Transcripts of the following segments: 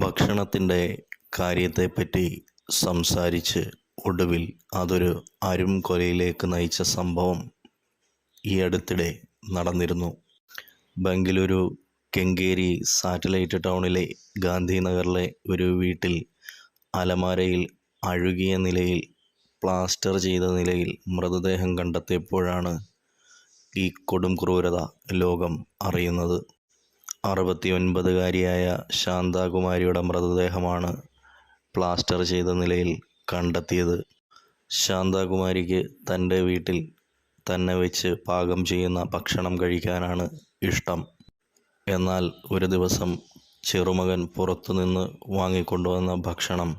ഭക്ഷണത്തിന്റെ കാര്യത്തെപ്പറ്റി സംസാരിച്ച് ഒടുവിൽ അതൊരു അരും കൊലയിലേക്ക് നയിച്ച സംഭവം ഈ അടുത്തിടെ നടന്നിരുന്നു. ബംഗളൂരു കെങ്കേരി സാറ്റലൈറ്റ് ടൗണിലെ ഗാന്ധിനഗറിലെ ഒരു വീട്ടിൽ അലമാരയിൽ അഴുകിയ നിലയിൽ പ്ലാസ്റ്റർ ചെയ്ത നിലയിൽ മൃതദേഹം കണ്ടെത്തിയപ്പോഴാണ് ഈ കൊടും ക്രൂരത ലോകം അറിയുന്നത്. അറുപത്തി ഒൻപതുകാരിയായ ശാന്താകുമാരിയുടെ മൃതദേഹമാണ് പ്ലാസ്റ്റർ ചെയ്ത നിലയിൽ കണ്ടെത്തിയത്. ശാന്താകുമാരിക്ക് തന്റെ വീട്ടിൽ തന്നെ വെച്ച് പാകം ചെയ്യുന്ന ഭക്ഷണം കഴിക്കാനാണ് ഇഷ്ടം. എന്നാൽ ഒരു ദിവസം ചെറുമകൻ പുറത്തുനിന്ന് വാങ്ങിക്കൊണ്ടുവന്ന ഭക്ഷണം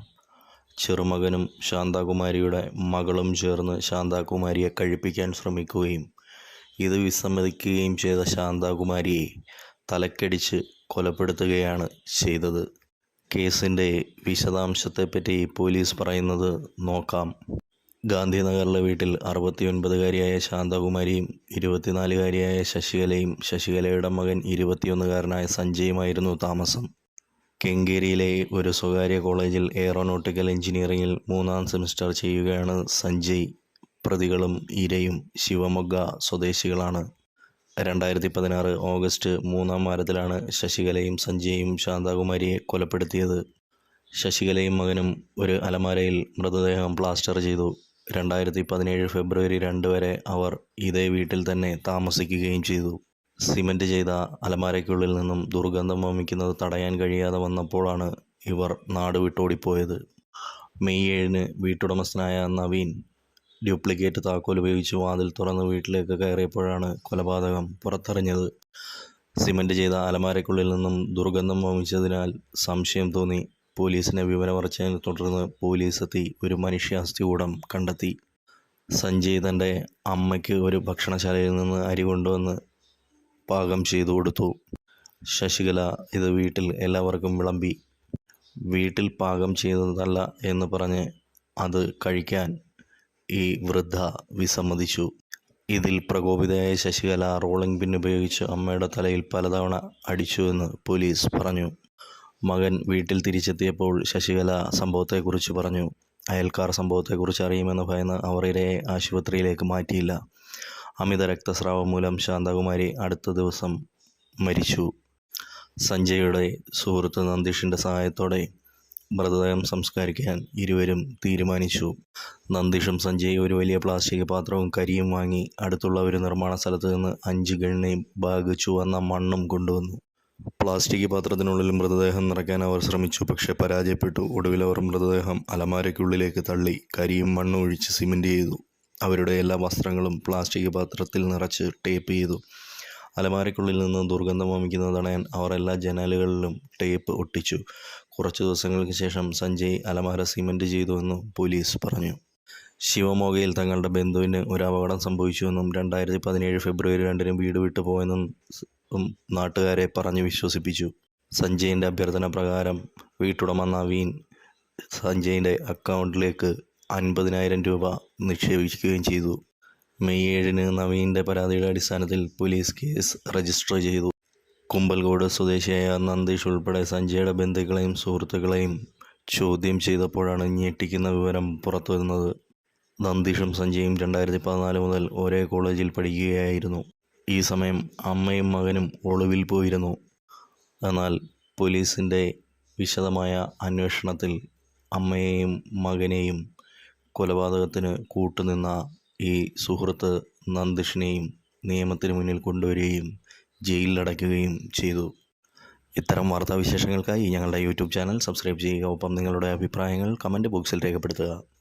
ചെറുമകനും ശാന്താകുമാരിയുടെ മകളും ചേർന്ന് ശാന്താകുമാരിയെ കഴിപ്പിക്കാൻ ശ്രമിക്കുകയും ഇത് വിസമ്മതിക്കുകയും ചെയ്ത ശാന്താകുമാരിയെ തലക്കടിച്ച് കൊലപ്പെടുത്തുകയാണ് ചെയ്തത്. കേസിന്റെ വിശദാംശത്തെപ്പറ്റി പോലീസ് പറയുന്നത് നോക്കാം. ഗാന്ധിനഗറിലെ വീട്ടിൽ അറുപത്തിയൊൻപതുകാരിയായ ശാന്തകുമാരിയും ഇരുപത്തിനാലുകാരിയായ ശശികലയും ശശികലയുടെ മകൻ ഇരുപത്തിയൊന്നുകാരനായ സഞ്ജയുമായിരുന്നു താമസം. കെങ്കേരിയിലെ ഒരു സ്വകാര്യ കോളേജിൽ എയറോനോട്ടിക്കൽ എഞ്ചിനീയറിംഗിൽ മൂന്നാം സെമിസ്റ്റർ ചെയ്യുകയാണ് സഞ്ജയ്. പ്രതികളും ഇരയും ശിവമൊഗ്ഗ സ്വദേശികളാണ്. രണ്ടായിരത്തി പതിനാറ് ഓഗസ്റ്റ് മൂന്നാം വാരത്തിലാണ് ശശികലയും സഞ്ജയും ശാന്താകുമാരിയെ കൊലപ്പെടുത്തിയത്. ശശികലയും മകനും ഒരു അലമാരയിൽ മൃതദേഹം പ്ലാസ്റ്റർ ചെയ്തു. രണ്ടായിരത്തി പതിനേഴ് ഫെബ്രുവരി രണ്ട് വരെ അവർ ഇതേ വീട്ടിൽ തന്നെ താമസിക്കുകയും ചെയ്തു. സിമന്റ് ചെയ്ത അലമാരയ്ക്കുള്ളിൽ നിന്നും ദുർഗന്ധം വമിക്കുന്നത് തടയാൻ കഴിയാതെ വന്നപ്പോഴാണ് ഇവർ നാട് വിട്ടോടിപ്പോയത് മെയ് ഏഴിന് വീട്ടുടമസ്ഥനായ നവീൻ ഡ്യൂപ്ലിക്കേറ്റ് താക്കോൽ ഉപയോഗിച്ച് വാതിൽ തുറന്ന് വീട്ടിലേക്ക് കയറിയപ്പോഴാണ് കൊലപാതകം പുറത്തറിഞ്ഞത്. സിമന്റ് ചെയ്ത അലമാരയ്ക്കുള്ളിൽ നിന്നും ദുർഗന്ധം വമിച്ചതിനാൽ സംശയം തോന്നി. പോലീസിനെ വിവരമറിച്ചതിനെ തുടർന്ന് പോലീസ് എത്തി. ഒരു മനുഷ്യാസ്ഥികൂടം കണ്ടെത്തി. സഞ്ജയ് തന്റെ അമ്മയ്ക്ക് ഒരു ഭക്ഷണശാലയിൽ നിന്ന് അരി കൊണ്ടുവന്ന് പാകം ചെയ്തു കൊടുത്തു. ശശികല ഇത് വീട്ടിൽ എല്ലാവർക്കും വിളമ്പി. വീട്ടിൽ പാകം ചെയ്തതല്ല എന്ന് പറഞ്ഞ് അത് കഴിക്കാൻ ഈ വൃദ്ധ വിസമ്മതിച്ചു. ഇതിൽ പ്രകോപിതയായ ശശികല റോളിംഗ് പിൻ ഉപയോഗിച്ച് അമ്മയുടെ തലയിൽ പലതവണ അടിച്ചുവെന്ന് പോലീസ് പറഞ്ഞു. മകൻ വീട്ടിൽ തിരിച്ചെത്തിയപ്പോൾ ശശികല സംഭവത്തെക്കുറിച്ച് പറഞ്ഞു. അയൽക്കാർ സംഭവത്തെക്കുറിച്ച് അറിയുമെന്ന് ഭയന്ന് അവർ ഇരയെ ആശുപത്രിയിലേക്ക് മാറ്റിയില്ല. അമിത രക്തസ്രാവം മൂലം ശാന്തകുമാരി അടുത്ത ദിവസം മരിച്ചു. സഞ്ജയുടെ സുഹൃത്ത് നന്ദീഷിന്റെ സഹായത്തോടെ മൃതദേഹം സംസ്കരിക്കാൻ ഇരുവരും തീരുമാനിച്ചു. നന്ദിഷും സഞ്ജയ് ഒരു വലിയ പ്ലാസ്റ്റിക് പാത്രവും കരിയും വാങ്ങി അടുത്തുള്ള ഒരു നിർമ്മാണ സ്ഥലത്ത് നിന്ന് അഞ്ച് ഗണ്ണയും ബാഗ് ചുവന്ന മണ്ണും കൊണ്ടുവന്നു. പ്ലാസ്റ്റിക് പാത്രത്തിനുള്ളിൽ മൃതദേഹം നിറയ്ക്കാൻ അവർ ശ്രമിച്ചു പക്ഷേ പരാജയപ്പെട്ടു. ഒടുവിൽ അവർ മൃതദേഹം അലമാരയ്ക്കുള്ളിലേക്ക് തള്ളി കരിയും മണ്ണും ഒഴിച്ച് സിമന്റ് ചെയ്തു. അവരുടെ എല്ലാ വസ്ത്രങ്ങളും പ്ലാസ്റ്റിക് പാത്രത്തിൽ നിറച്ച് ടേപ്പ് ചെയ്തു. അലമാരയ്ക്കുള്ളിൽ നിന്ന് ദുർഗന്ധം വമിക്കുന്നത് തടയാൻ അവർ എല്ലാ ജനലുകളിലും ടേപ്പ് ഒട്ടിച്ചു. കുറച്ച് ദിവസങ്ങൾക്ക് ശേഷം സഞ്ജയ് അലമാര സിമന്റ് ചെയ്തുവെന്ന് പോലീസ് പറഞ്ഞു. ശിവമോഗയിൽ തങ്ങളുടെ ബന്ധുവിന് ഒരു അപകടം സംഭവിച്ചുവെന്നും രണ്ടായിരത്തി പതിനേഴ് ഫെബ്രുവരി രണ്ടിന് വീട് വിട്ടു പോയെന്നും നാട്ടുകാരെ പറഞ്ഞു വിശ്വസിപ്പിച്ചു. സഞ്ജയിന്റെ അഭ്യർത്ഥന പ്രകാരം വീട്ടുടമ നവീൻ സഞ്ജയിന്റെ അക്കൗണ്ടിലേക്ക് അൻപതിനായിരം രൂപ നിക്ഷേപിക്കുകയും ചെയ്തു. മെയ് ഏഴിന് നവീന്റെ പരാതിയുടെ അടിസ്ഥാനത്തിൽ പോലീസ് കേസ് രജിസ്റ്റർ ചെയ്തു. കുമ്പൽകോട് സ്വദേശിയായ നന്ദീഷ് ഉൾപ്പെടെ സഞ്ജയുടെ ബന്ധുക്കളെയും സുഹൃത്തുക്കളെയും ചോദ്യം ചെയ്തപ്പോഴാണ് ഞെട്ടിക്കുന്ന വിവരം പുറത്തുവരുന്നത്. നന്ദീഷും സഞ്ജയും രണ്ടായിരത്തി പതിനാല് മുതൽ ഒരേ കോളേജിൽ പഠിക്കുകയായിരുന്നു. ഈ സമയം അമ്മയും മകനും ഒളിവിൽ പോയിരുന്നു. എന്നാൽ പോലീസിന്റെ വിശദമായ അന്വേഷണത്തിൽ അമ്മയെയും മകനെയും കൊലപാതകത്തിന് കൂട്ടുനിന്ന ഈ സുഹൃത്ത് നന്ദിഷിനെയും നിയമത്തിന് മുന്നിൽ കൊണ്ടുവരികയും ജയിലിലടയ്ക്കുകയും ചെയ്തു. ഇത്തരം വാർത്താവിശേഷങ്ങൾക്കായി ഞങ്ങളുടെ യൂട്യൂബ് ചാനൽ സബ്സ്ക്രൈബ് ചെയ്യുക. ഒപ്പം നിങ്ങളുടെ അഭിപ്രായങ്ങൾ കമന്റ് ബോക്സിൽ രേഖപ്പെടുത്തുക.